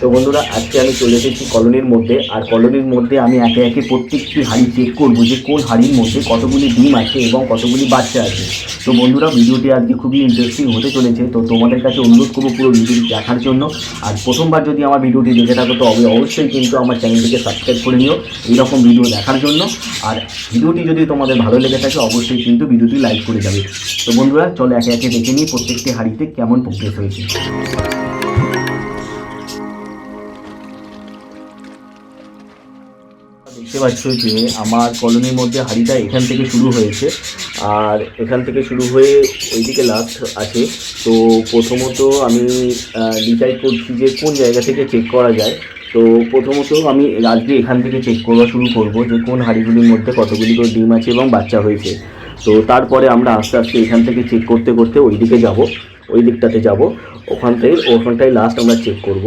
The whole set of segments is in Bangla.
তো বন্ধুরা, আজকে আমি চলে এসেছি কলোনির মধ্যে। আর কলোনির মধ্যে আমি একে একে প্রত্যেকটি হাঁড়ি চেক করব যে কোন হাঁড়ির মধ্যে কতগুলি ডিম আছে এবং কতগুলি বাচ্চা আছে। তো বন্ধুরা, ভিডিওটি আজকে খুবই ইন্টারেস্টিং হতে চলেছে। তো তোমাদের কাছে অনুরোধ করব পুরো ভিডিওটি দেখার জন্য। আর প্রথমবার যদি আমার ভিডিওটি দেখে থাকো, তো অবশ্যই- কিন্তু আমার চ্যানেলটিকে সাবস্ক্রাইব করে নিও এইরকম ভিডিও দেখার জন্য। আর ভিডিওটি যদি তোমাদের ভালো লেগে থাকে, অবশ্যই কিন্তু ভিডিওটি লাইক করে যাবে। তো বন্ধুরা, চলো একে একে দেখে নিই প্রত্যেকটি হাঁড়িতে কেমন প্রোগ্রেস হয়েছে। দেখতে পাচ্ছ যে আমার কলোনির মধ্যে হাড়িটা এখান থেকে শুরু হয়েছে। আর এখান থেকে শুরু হয়ে ওইদিকে লাস্ট আছে। তো প্রথমত আমি ডিসাইড করছি যে কোন জায়গা থেকে চেক করা যায়। তো প্রথমত আমি আজকে এখান থেকে চেক করা শুরু করব যে কোন হাঁড়িগুলির মধ্যে কতগুলি করে ডিম আছে এবং বাচ্চা হয়েছে। তো তারপরে আমরা আস্তে আস্তে এখান থেকে চেক করতে করতে ওই দিকে যাব। ওই দিকটাতে যাব। ওখান থেকে ওখানটাই লাস্ট আমরা চেক করব।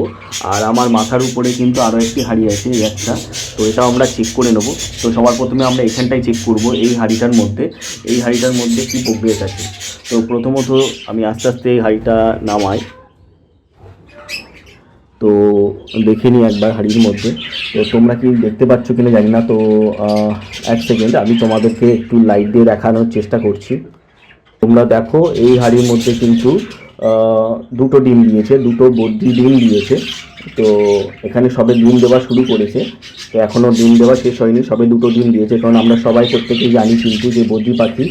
আর আমার মাথার উপরে কিন্তু আরও একটি হাঁড়ি আছে, এই একটা। তো এটাও আমরা চেক করে নেব। তো সবার প্রথমে আমরা এখানটাই চেক করব এই হাঁড়িটার মধ্যে। এই হাঁড়িটার মধ্যে কী প্রোগ্রেস আছে? তো প্রথমত আমি আস্তে আস্তে এই হাঁড়িটা নামাই। তো দেখে নিই একবার হাঁড়ির মধ্যে। তো তোমরা কি দেখতে পাচ্ছ কিনা জানি না। তো এক সেকেন্ড আমি তোমাদেরকে একটু লাইট দিয়ে দেখানোর চেষ্টা করছি। তোমরা দেখো, এই হাঁড়ির মধ্যে কিন্তু দুটো ডিম দিয়েছে, দুটো বদ্রি ডিম দিয়েছে। তো এখানে সবে ডিম দেওয়া শুরু করেছে। তো এখনও ডিম দেওয়া শেষ হয়নি, সবে দুটো ডিম দিয়েছে। কারণ আমরা সবাই প্রত্যেকেই জানি কিন্তু যে বদ্রি পাখি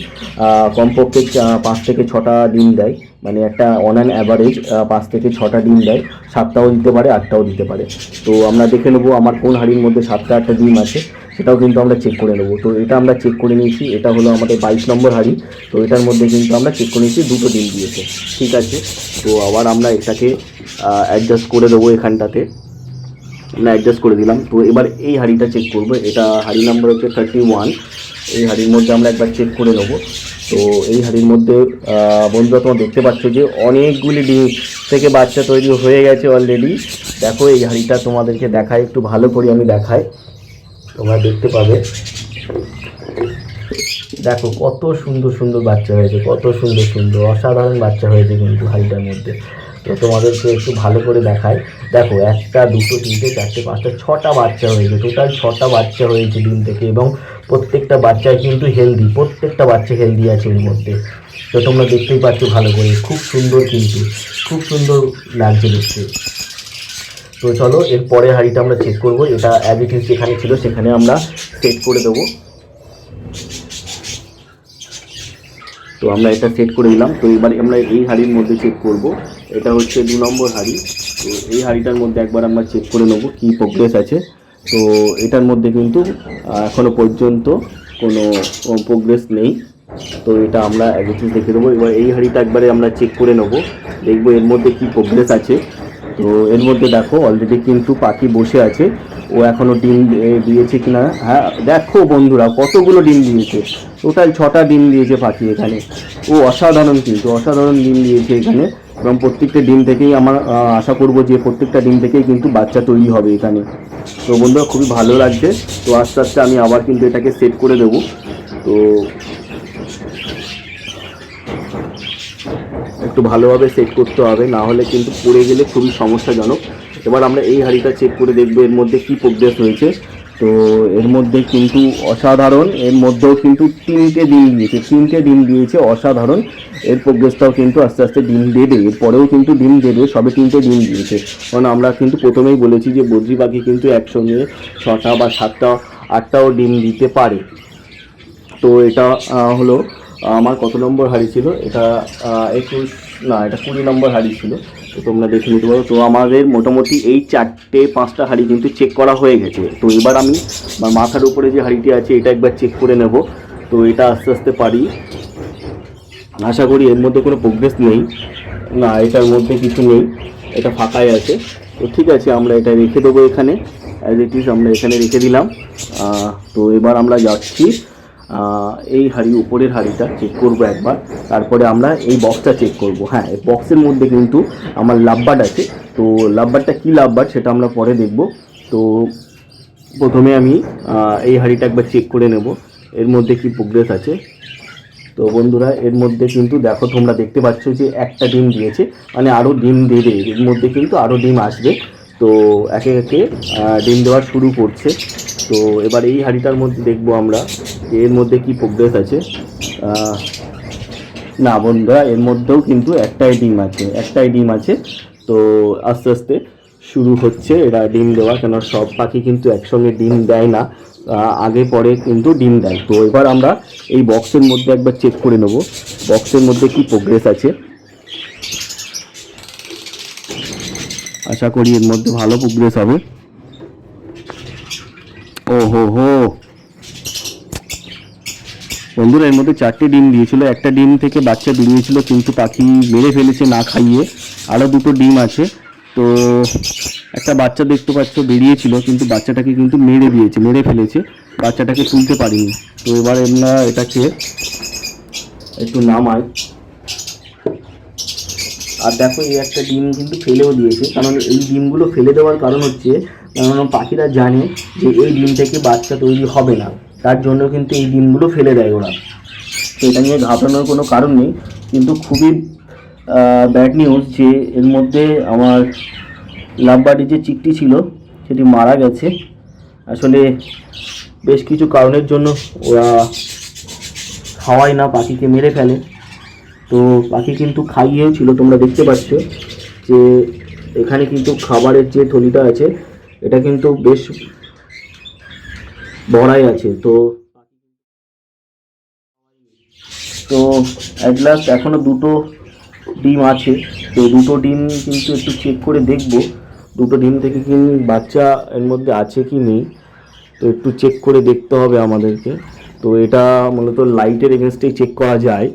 কমপক্ষে পাঁচ থেকে ছটা ডিম দেয়। মানে একটা অন অ্যান অ্যাভারেজ পাঁচ থেকে ছটা ডিম দেয়। সাতটাও দিতে পারে, আটটাও দিতে পারে। তো আমরা দেখে নেব আমার কোন হাঁড়ির মধ্যে সাতটা আটটা ডিম আছে। সেটাও কিন্তু আমরা চেক করে নেব। তো এটা আমরা চেক করে নিয়েছি, এটা হলো আমাদের বাইশ নম্বর হাঁড়ি। তো এটার মধ্যে কিন্তু আমরা চেক করে নিয়েছি, দুটো ডিম দিয়েছে। ঠিক আছে? তো আবার আমরা এটাকে অ্যাডজাস্ট করে দেবো এখানটাতে। আমরা অ্যাডজাস্ট করে দিলাম। তো এবার এই হাঁড়িটা চেক করব। এটা হাঁড়ি নাম্বার হচ্ছে থার্টি ওয়ান এই হাঁড়ির মধ্যে আমরা একবার চেক করে নেব। তো এই হাঁড়ির মধ্যে বন্ধুরা তোমরা দেখতে পাচ্ছ যে অনেকগুলি ডিম থেকে বাচ্চা তৈরি হয়ে গেছে অলরেডি দেখো এই হাঁড়িটা তোমাদেরকে দেখায়, একটু ভালো করে আমি দেখাই। তোমরা দেখতে পাবে। দেখো কত সুন্দর সুন্দর বাচ্চা হয়েছে, কত সুন্দর সুন্দর, অসাধারণ বাচ্চা হয়েছে কিন্তু হাঁড়িটার মধ্যে। তো তোমাদেরকে একটু ভালো করে দেখায় দেখো একটা, দুটো, তিনটে, চারটে, পাঁচটা, ছটা বাচ্চা হয়েছে। টোটাল ছটা বাচ্চা হয়েছে ডিম থেকে এবং প্রত্যেকটা বাচ্চায় কিন্তু হেলদি প্রত্যেকটা বাচ্চা হেলদি আছে এর মধ্যে। তো তোমরা দেখতেই পাচ্ছ ভালো করে। খুব সুন্দর কিন্তু, খুব সুন্দর লাগছে দেখতে। তো চলো এর পরে হাঁড়িটা আমরা চেক করব। এটা অ্যাজ ইট ইজ যেখানে ছিল সেখানে আমরা সেট করে দেবো। তো আমরা এটা সেট করে দিলাম। তো এবার আমরা এই হাঁড়ির মধ্যে চেক করব। এটা হচ্ছে দু নম্বর হাঁড়ি। তো এই হাঁড়িটার মধ্যে একবার আমরা চেক করে নেব কী প্রোগ্রেস আছে। তো এটার মধ্যে কিন্তু আহ, এখনও পর্যন্ত কোনো প্রোগ্রেস নেই। তো এটা আমরা অ্যাজ দেখে দেবো। এবার এই হাঁড়িটা একবারে আমরা চেক করে নেব। দেখব এর মধ্যে কী প্রোগ্রেস আছে। তো এর মধ্যে দেখো অলরেডি কিন্তু পাখি বসে আছে। ও এখনও ডিম দিয়েছে কিনা? হ্যাঁ দেখো বন্ধুরা, কতগুলো ডিম দিয়েছে। টোটাল ছটা ডিম দিয়েছে পাখি এখানে। ও অসাধারণ কিন্তু, অসাধারণ ডিম দিয়েছে এখানে। এবং প্রত্যেকটা ডিম থেকেই আমার আশা করব যে প্রত্যেকটা ডিম থেকেই কিন্তু বাচ্চা তৈরি হবে এখানে। তো বন্ধুরা, খুবই ভালো লাগছে। তো আস্তে আস্তে আমি আবার কিন্তু এটাকে সেট করে দেবো। তো একটু ভালোভাবে সেট করতে হবে, না হলে কিন্তু পড়ে গেলে খুবই সমস্যাজনক। এবার আমরা এই হাঁড়িটা চেক করে দেখব এর মধ্যে কি প্রোগ্রেস হয়েছে। তো এর মধ্যে কিন্তু অসাধারণ, এর মধ্যেও কিন্তু তিনটে ডিম দিয়েছে, তিনটে ডিম দিয়েছে অসাধারণ। এর প্রোগ্রেসটাও কিন্তু আস্তে আস্তে ডিম দেবে এরপরেও কিন্তু ডিম দেবে, সবে তিনটে ডিম দিয়েছে। কারণ আমরা কিন্তু প্রথমেই বলেছি যে বদ্রি পাখি কিন্তু একসঙ্গে ছটা বা সাতটা, আটটাও ডিম দিতে পারে। তো এটা হলো আমার কত নম্বর হাড়ি ছিল? এটা একুশ না, এটা কুড়ি নম্বর হাড়ি ছিল। তো তোমরা দেখে নিতে পারো। তো আমাদের মোটামুটি এই চারটে, পাঁচটা হাড়ি কিন্তু চেক করা হয়ে গেছে। তো এবার আমি আমার মাথার উপরে যে হাড়িটি আছে, এটা একবার চেক করে নেব। তো এটা আস্তে আস্তে পারি। আশা করি এর মধ্যে কোনো প্রোগ্রেস নেই। না, এটার মধ্যে কিছু নেই। এটা ফাঁকাই আছে। তো ঠিক আছে, আমরা এটা রেখে দেবো এখানে। অ্যাজ ইট ইজ আমরা এখানে রেখে দিলাম। তো এবার আমরা যাচ্ছি। এই হাড়ি, উপরের হাড়িটা চেক করব একবার। তারপরে আমরা এই বক্সটা চেক করব। হ্যাঁ এই বক্সের মধ্যে কিন্তু আমার লাভবার্ড আছে। তো লাভবারটা কী লাভবার সেটা আমরা পরে দেখব। তো প্রথমে আমি এই হাড়িটা একবার চেক করে নেব। এর মধ্যে কি প্রোগ্রেস আছে? তো বন্ধুরা, এর মধ্যে কিন্তু দেখো তোমরা দেখতে পাচ্ছ যে একটা ডিম দিয়েছে। মানে আরও ডিম দেবে। এর মধ্যে কিন্তু আরও ডিম আসবে। তো একে একে ডিম দেওয়া শুরু করছে। তো এবার এই হাঁড়িটার মধ্যে দেখব আমরা এর মধ্যে কি প্রোগ্রেস আছে। না বন্ধুরা, এর মধ্যেও কিন্তু একটাই ডিম আছে, একটাই ডিম আছে। তো আস্তে আস্তে শুরু হচ্ছে এরা ডিম দেওয়া কেন সব পাখি কিন্তু একসঙ্গে ডিম দেয় না। আগে পরে কিন্তু ডিম দেয়। তো এবার আমরা এই বক্সের মধ্যে একবার চেক করে নেব বক্সের মধ্যে কি প্রোগ্রেস আছে। আশা করি এর মধ্যে ভালো প্রোগ্রেস হবে। ও হো। হো বন্ধুরা, এর মধ্যে চারটে ডিম দিয়েছিল। একটা ডিম থেকে বাচ্চা বেরিয়েছিল, কিন্তু পাখি মেরে ফেলেছে না খাইয়ে। আরও দুটো ডিম আছে। তো একটা বাচ্চা দেখতে পাচ্ছ, বেরিয়েছিল, কিন্তু বাচ্চাটাকে কিন্তু মেরে দিয়েছে, মেরে ফেলেছে। বাচ্চাটাকে তুলতে পারিনি। তো এবার আমরা এটাকে একটু নামাই। আর দেখো এই একটা ডিম কিন্তু ফেলেও দিয়েছে। কারণ এই ডিমগুলো ফেলে দেওয়ার কারণ হচ্ছে, কারণ পাখিরা জানে যে এই ডিম থেকে বাচ্চা তৈরি হবে না। তার জন্য কিন্তু এই ডিমগুলো ফেলে দেয় ওরা। এটা নিয়ে ঘাবড়ানোর কোনো কারণ নেই। কিন্তু খুবই ব্যাড নিউজ যে এর মধ্যে আমার লাভবার্ডের যে চিকটি ছিল, সেটি মারা গেছে। আসলে বেশ কিছু কারণের জন্য ওরা খাওয়ায় না পাখিকে মেরে ফেলে। তো পাখি কিন্তু খাইয়েও ছিল, তোমরা দেখতে পাচ্ছ যে এখানে কিন্তু খাবারের যে থলিটা আছে, এটা কিন্তু বেশ ভরাই আছে, তো তো অ্যাট লাস্ট এখনও দুটো ডিম আছে, তো দুটো ডিম কিন্তু একটু চেক করে দেখব, দুটো ডিম থেকে কি বাচ্চা এর মধ্যে আছে কি নেই, তো একটু চেক করে দেখতে হবে আমাদেরকে, তো এটা মূলত লাইটের এগেনস্টেই চেক করা যায়।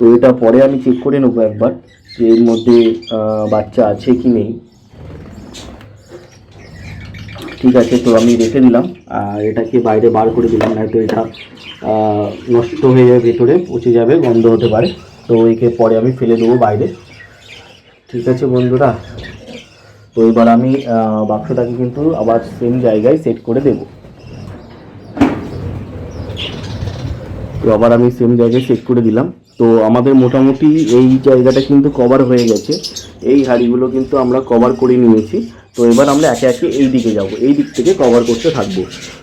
তো এটা পরে আমি চেক করে নেব একবার যে এর মধ্যে বাচ্চা আছে কি নেই। ঠিক আছে, তো আমি রেখে দিলাম। আর এটাকে বাইরে বার করে দিলাম নয়তো এটা নষ্ট হয়ে যাবে ভেতরে, পচে যাবে, গন্ধ হতে পারে। তো একে পরে আমি ফেলে দেবো বাইরে। ঠিক আছে বন্ধুরা, তো এবার আমি বাক্সটাকে কিন্তু আবার সেম জায়গায় সেট করে দেবো। তো আবার আমি সেম জায়গায় সেট করে দিলাম। তো আমাদের মোটামুটি এই জায়গাটা কিন্তু কভার হয়ে গেছে। এই হাঁড়িগুলো কিন্তু আমরা কভার করে নিয়েছি। তো এবার আমরা একে একে এই দিকে যাব। এই দিক থেকে কভার করতে থাকব।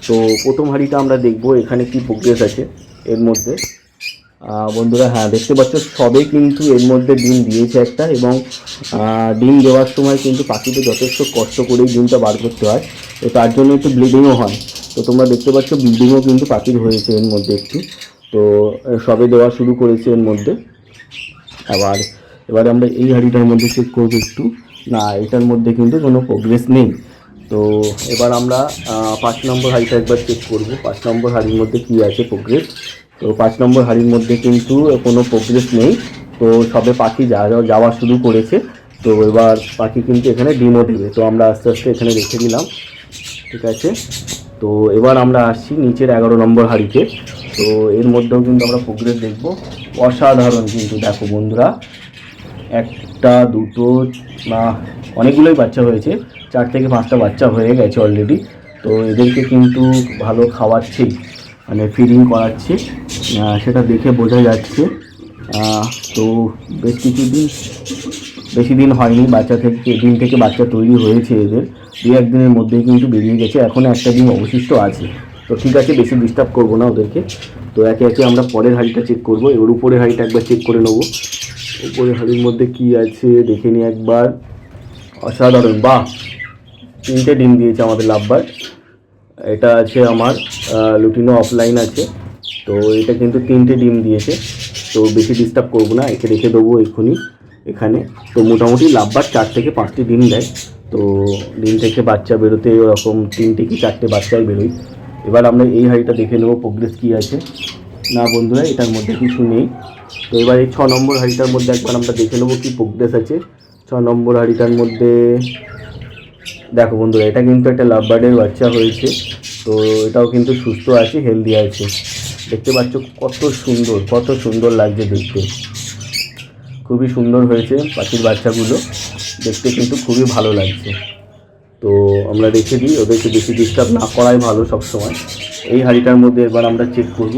তো প্রথম হাঁড়িটা আমরা দেখব এখানে কি প্রোগ্রেস আছে এর মধ্যে। বন্ধুরা হ্যাঁ দেখতে পাচ্ছ, সবে কিন্তু এর মধ্যে ডিম দিয়েছে একটা এবং ডিম দেওয়ার সময় কিন্তু পাখিতে যথেষ্ট কষ্ট করেই ডিমটা বার করতে হয়। তো তার জন্য একটু ব্লিডিংও হয়। তো তোমরা দেখতে পাচ্ছ ব্লিডিংও কিন্তু পাখির হয়েছে এর মধ্যে একটু। তো সবে দেওয়া শুরু করেছে এর মধ্যে। আবার এবারে আমরা এই হাঁড়িটার মধ্যে চেক করব একটু। না, এটার মধ্যে কিন্তু কোনো প্রোগ্রেস নেই। তো, এবার আমরা পাঁচ নম্বর হাঁড়িটা একবার চেক করব। পাঁচ নম্বর হাঁড়ির মধ্যে কী আছে প্রোগ্রেস তো, পাঁচ নম্বর হাঁড়ির মধ্যে কিন্তু কোনো প্রোগ্রেস নেই। তো, সবে পাখি যা- যাওয়া শুরু করেছে। তো, এবার পাখি কিন্তু এখানে ডিমও দেবে। তো, আমরা আস্তে আস্তে এখানে রেখে দিলাম। ঠিক আছে? তো, এবার আমরা আসছি নিচের এগারো নম্বর হাঁড়িতে। তো এর মধ্যেও কিন্তু আমরা প্রোগ্রেস দেখব। অসাধারণ কিন্তু দেখো বন্ধুরা। একটা, দুটো, না, অনেকগুলোই বাচ্চা হয়েছে। চার থেকে পাঁচটা বাচ্চা হয়ে গেছে অলরেডি তো এদেরকে কিন্তু ভালো খাওয়াচ্ছি মানে ফিডিং করাচ্ছি সেটা দেখে বোঝা যাচ্ছে। তো বেশ কিছুদিন, বেশি দিন হয়নি, বাচ্চা থেকে ডিম থেকে বাচ্চা তৈরি হয়েছে এদের। দু একদিনের মধ্যেই কিন্তু বেরিয়ে গেছে। এখনও একটা দিন অবশিষ্ট আছে। তো ঠিক আছে, বেশি ডিস্টার্ব করব না ওদেরকে। তো একে একে আমরা পরের হাঁড়িটা চেক করব। এবার উপরের হাঁড়িটা একবার চেক করে নেব। উপরের হাঁড়ির মধ্যে কি আছে দেখে নিই একবার। অসাধারণ, বাহ! তিনটে ডিম দিয়েছে আমাদের লাভবার এটা আছে আমার লুটিনো অফলাইন আছে। তো এটা কিন্তু তিনটে ডিম দিয়েছে। তো বেশি ডিস্টার্ব করব না, একে রেখে দেবো এক্ষুনি এখানে। তো মোটামুটি লাভবার চার থেকে পাঁচটি ডিম দেয়। তো ডিম থেকে বাচ্চা বেরোতে ওরকম তিনটে কি চারটে বাচ্চাই বেরোয়। এবার আমরা এই হাঁড়িটা দেখে নেব প্রোগ্রেস কী আছে। না বন্ধুরা, এটার মধ্যে কিছু নেই। তো এবার এই ছ নম্বর হাঁড়িটার মধ্যে একবার আমরা দেখে নেব কী প্রোগ্রেস আছে। ছ নম্বর হাঁড়িটার মধ্যে, দেখো বন্ধুরা, এটা কিন্তু একটা লাভ বার্ডের বাচ্চা হয়েছে। তো এটাও কিন্তু সুস্থ আছে হেলদি আছে। দেখতে পাচ্ছ কত সুন্দর কত সুন্দর লাগছে দেখতে। খুবই সুন্দর হয়েছে পাখির বাচ্চাগুলো। দেখতে কিন্তু খুবই ভালো লাগছে। তো আমরা রেখে দিই, ওদেরকে বেশি ডিস্টার্ব না করাই ভালো সবসময়। এই হাঁড়িটার মধ্যে এবার আমরা চেক করব।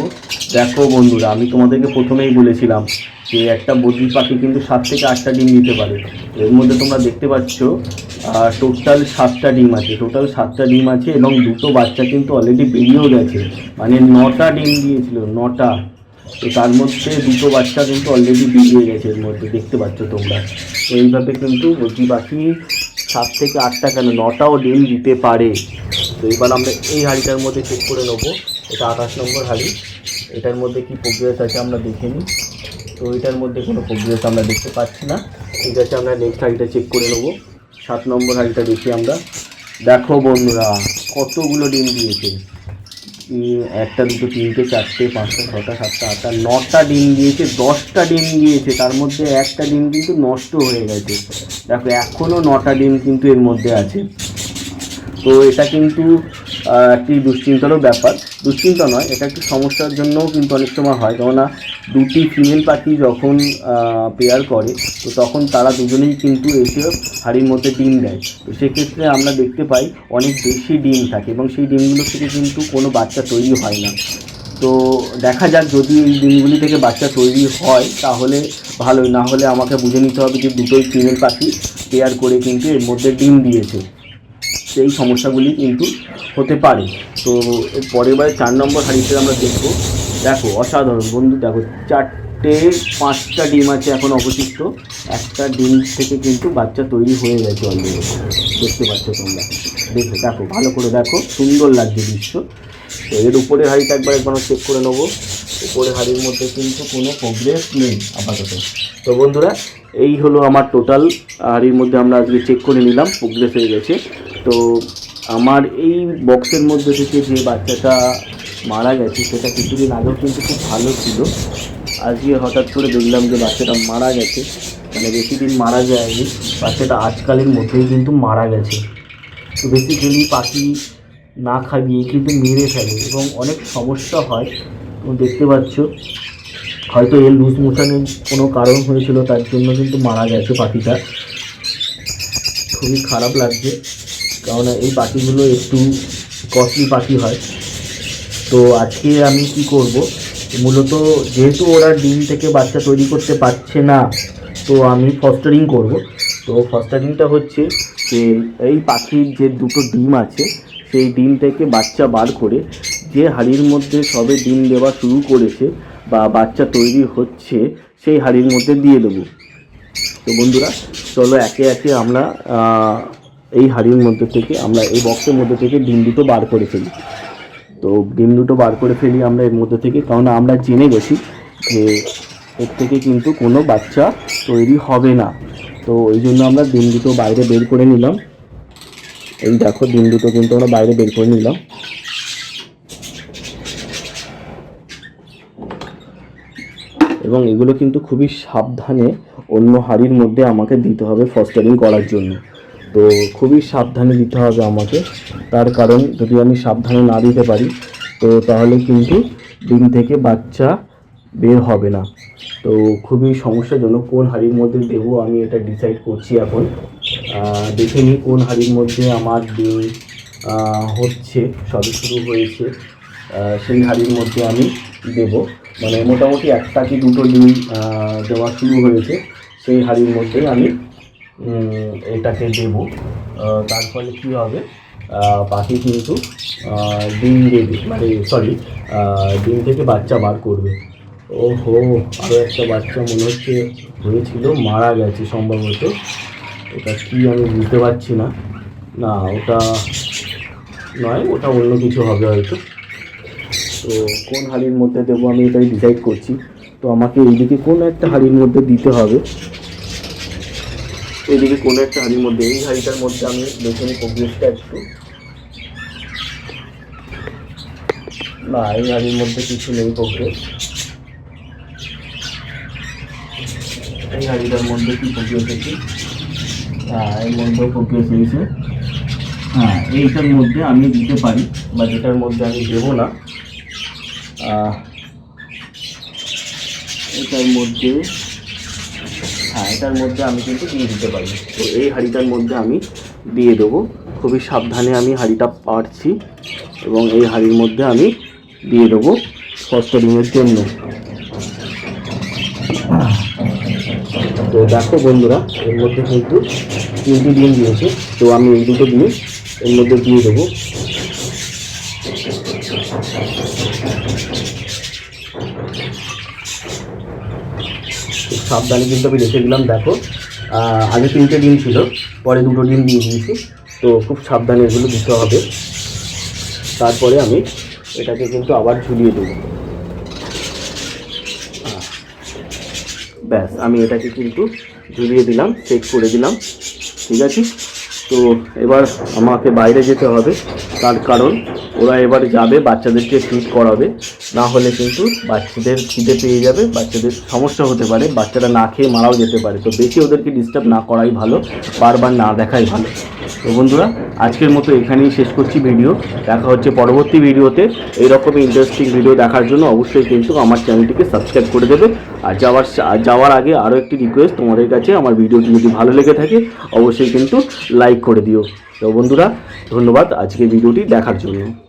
দেখো বন্ধুরা, আমি তোমাদেরকে প্রথমেই বলেছিলাম যে একটা বদ্রি পাখি কিন্তু সাত থেকে আটটা ডিম দিতে পারে। এর মধ্যে তোমরা দেখতে পাচ্ছ টোটাল সাতটা ডিম আছে। টোটাল সাতটা ডিম আছে এবং দুটো বাচ্চা কিন্তু অলরেডি বেরিয়েও গেছে। মানে নটা ডিম দিয়েছিল, নটা। তো তার মধ্যে দুটো বাচ্চা কিন্তু অলরেডি বেরিয়ে গেছে এর মধ্যে, দেখতে পাচ্ছ তোমরা। তো এইভাবে কিন্তু বদ্রি পাখি সাত থেকে আটটা কেন? নটাও ডিম দিতে পারে। তো এবার আমরা এই হাঁড়িটার মধ্যে চেক করে নেব। এটা আঠাশ নম্বর হাঁড়ি। এটার মধ্যে কি প্রোগ্রেস আছে আমরা দেখে নিই। তো এটার মধ্যে কোনো প্রোগ্রেস আমরা দেখতে পাচ্ছি না। ঠিক আছে, আমরা নেক্সট হাঁড়িটা চেক করে নেব। সাত নম্বর হাঁড়িটা দেখি আমরা। দেখো বন্ধুরা, কতগুলো ডিম দিয়েছে। একটা, দুটো, তিনটে, চারটে, পাঁচটা, ছটা, সাতটা, আটটা, নটা ডিম দিয়েছে, দশটা ডিম দিয়েছে, তার মধ্যে একটা ডিম কিন্তু নষ্ট হয়ে গেছে। দেখো এখনও নটা ডিম কিন্তু এর মধ্যে আছে। তো এটা কিন্তু একটি দুশ্চিন্তারও ব্যাপার। দুশ্চিন্তা নয়, এটা একটি সমস্যার জন্যও কিন্তু অনেক সময় হয়। কেননা দুটি ফিমেল পাখি যখন পেয়ার করে, তো তখন তারা দুজনেই কিন্তু এসে হাড়ির মধ্যে ডিম দেয়। তো সেক্ষেত্রে আমরা দেখতে পাই অনেক বেশি ডিম থাকে এবং সেই ডিমগুলো থেকে কিন্তু কোনো বাচ্চা তৈরি হয় না। তো দেখা যাক যদি এই ডিমগুলি থেকে বাচ্চা তৈরি হয়, তাহলে ভালোই। না হলে আমাকে বুঝে নিতে হবে যে দুটোই ফিমেল পাখি পেয়ার করে কিন্তু এর মধ্যে ডিম দিয়েছে। সেই সমস্যাগুলি কিন্তু হতে পারে। তো পরের বারে চার নম্বর হাঁড়িতে আমরা দেখব। দেখো, অসাধারণ। বন্ধু, দেখো, চারটে পাঁচটা ডিম আছে এখন অবশিষ্ট। একটা ডিম থেকে কিন্তু বাচ্চা তৈরি হয়ে গেছে অলরেডি দেখতে পাচ্ছ তোমরা। দেখো দেখো, ভালো করে দেখো। সুন্দর লাগছে দৃশ্য। তো এর উপরের হাঁড়িটা একবার একবার চেক করে নেব। উপরের হাঁড়ির মধ্যে কিন্তু কোনো প্রোগ্রেস নেই আপাতত। তো বন্ধুরা, এই হলো আমার টোটাল হাঁড়ির মধ্যে আমরা আজকে চেক করে নিলাম প্রোগ্রেস হয়ে গেছে। তো আমার এই বক্সের মধ্যে থেকে যে বাচ্চাটা মারা গেছে, সেটা কিছুদিন আগেও কিন্তু খুব ভালো ছিল। আজকে হঠাৎ করে দেখলাম যে বাচ্চাটা মারা গেছে। মানে বেশি দিন মারা যায়নি। বাচ্চাটা আজকালের মধ্যেই কিন্তু মারা গেছে। তো বেসিক্যালি পাখি না খাইয়ে কিন্তু মেরে ফেলে এবং অনেক সমস্যা হয়। তুমি দেখতে পাচ্ছ, হয়তো এর লুজ মোশনের কোনো কারণ হয়েছিল, তার জন্য কিন্তু মারা গেছে পাখিটা। খুবই খারাপ লাগছে। কারণ এই পাখিগুলো একটু কস্টলি পাখি হয়। তো আজকে আমি কি করব? মূলত যেহেতু ওরা ডিম থেকে বাচ্চা তৈরি করতে পারছে না, তো আমি ফস্টারিং করব। তো ফস্টারিংটা হচ্ছে যে, এই পাখির যে দুটো ডিম আছে, সেই ডিম থেকে বাচ্চা বার করে যে হাড়ির মধ্যে সবে ডিম দেওয়া শুরু করেছে বা বাচ্চা তৈরি হচ্ছে, সেই হাড়ির মধ্যে দিয়ে দেবো। তো বন্ধুরা, চলো একে একে আমরা এই হাড়ির মধ্যে থেকে আমরা, এই বক্সের মধ্যে থেকে ডিম দুটো বার করে ফেলি। তো ডিম দুটো বার করে ফেলি আমরা এর মধ্যে থেকে কারণ আমরা জেনে গেছি যে এর থেকে কিন্তু কোনো বাচ্চা তৈরি হবে না। তো ওই জন্য আমরা ডিম দুটো বাইরে বের করে নিলাম। এই দেখো, ডিম দুটো কিন্তু আমরা বাইরে বের করে নিলাম। এবং এগুলো কিন্তু খুবই সাবধানে অন্য হাড়ির মধ্যে আমাকে দিতে হবে ফস্টারিং করার জন্য। তো খুবই সাবধানে দিতে হবে আমাকে। তার কারণ যদি আমি সাবধানে না দিতে পারি, তো তাহলে কিন্তু ডিম থেকে বাচ্চা বের হবে না। তো খুবই সমস্যাজনক কোন হাড়ির মধ্যে দেবো আমি এটা ডিসাইড করছি এখন। দেখে নিই কোন হাড়ির মধ্যে আমার ডিম হচ্ছে, সবে শুরু হয়েছে সেই হাড়ির মধ্যে আমি দেব। মানে মোটামুটি একটা কি দুটো ডিম দেওয়া শুরু হয়েছে, সেই হাড়ির মধ্যেই আমি এটাকে দেব। তার ফলে কী হবে? পাখি কিন্তু ডিম দেবে। মানে সরি ডিম থেকে বাচ্চা বার করবে। ও হো আরও একটা বাচ্চা মনে হচ্ছে হয়েছিল, মারা গেছে সম্ভবত। ওটা কি আমি বুঝতে পারছি না। না, ওটা নয়, ওটা অন্য কিছু হবে হয়তো। তো কোন হাড়ির মধ্যে দেবো আমি এটাই ডিসাইড করছি। তো আমাকে এইদিকে কোন একটা হাড়ির মধ্যে দিতে হবে। এইদিকে কোনো একটা হাড়ির মধ্যে, এই হাড়িটার মধ্যে আমি দেখে নিই প্রোগ্রেসটা একটু। না, এই হাড়ির মধ্যে কিছু নেই প্রোগ্রেস এই হাড়িটার মধ্যে কি প্রোগ্রেস আছে হ্যাঁ এর মধ্যেও প্রোগ্রেস হয়েছে হ্যাঁ এইটার মধ্যে আমি দিতে পারি, বা যেটার মধ্যে আমি দেবো না। এটার মধ্যে হ্যাঁ এটার মধ্যে আমি কিন্তু দিয়ে দিতে পারি তো এই হাঁড়িটার মধ্যে আমি দিয়ে দেবো। খুবই সাবধানে আমি হাঁড়িটা পারছি এবং এই হাঁড়ির মধ্যে আমি দিয়ে দেবো ফস্টারিংয়ের জন্য। তো দেখো বন্ধুরা, এর মধ্যে কিন্তু তিনটি ডিম দিয়েছে। তো আমি এই দুটো ডিম এর মধ্যে দিয়ে দেবো। সাবধানে কিন্তু আমি রেখে দিলাম, দেখো। আগে তিনটে ডিম ছিল, পরে দুটো ডিম দিয়ে দিয়েছি। তো খুব সাবধানে এগুলো দিতে হবে। তারপরে আমি এটাকে কিন্তু আবার ঝুলিয়ে দেবো। ব্যাস, আমি এটাকে কিন্তু ঝুলিয়ে দিলাম চেক করে দিলাম, ঠিক আছে? তো এবার আমাকে বাইরে যেতে হবে, তার কারণ ওরা এবার যাবে, বাচ্চাদেরকে ফিট করাবে। না হলে কিন্তু বাচ্চাদের খিদে পেয়ে যাবে, বাচ্চাদের সমস্যা হতে পারে, বাচ্চারা না খেয়ে মারাও যেতে পারে। তো বেশি ওদেরকে ডিস্টার্ব না করাই ভালো, বারবার না দেখাই ভালো। তো বন্ধুরা, আজকের মতো এখানেই শেষ করছি ভিডিও দেখা হচ্ছে পরবর্তী ভিডিওতে এইরকমই ইন্টারেস্টিং ভিডিও দেখার জন্য অবশ্যই কিন্তু আমার চ্যানেলটিকে সাবস্ক্রাইব করে দেবে। আর যাওয়ার যাওয়ার আগে আরও একটি রিকোয়েস্ট তোমাদের কাছে, আমার ভিডিওটি যদি ভালো লেগে থাকে, অবশ্যই কিন্তু লাইক করে দিও। তো বন্ধুরা, ধন্যবাদ আজকের ভিডিওটি দেখার জন্য।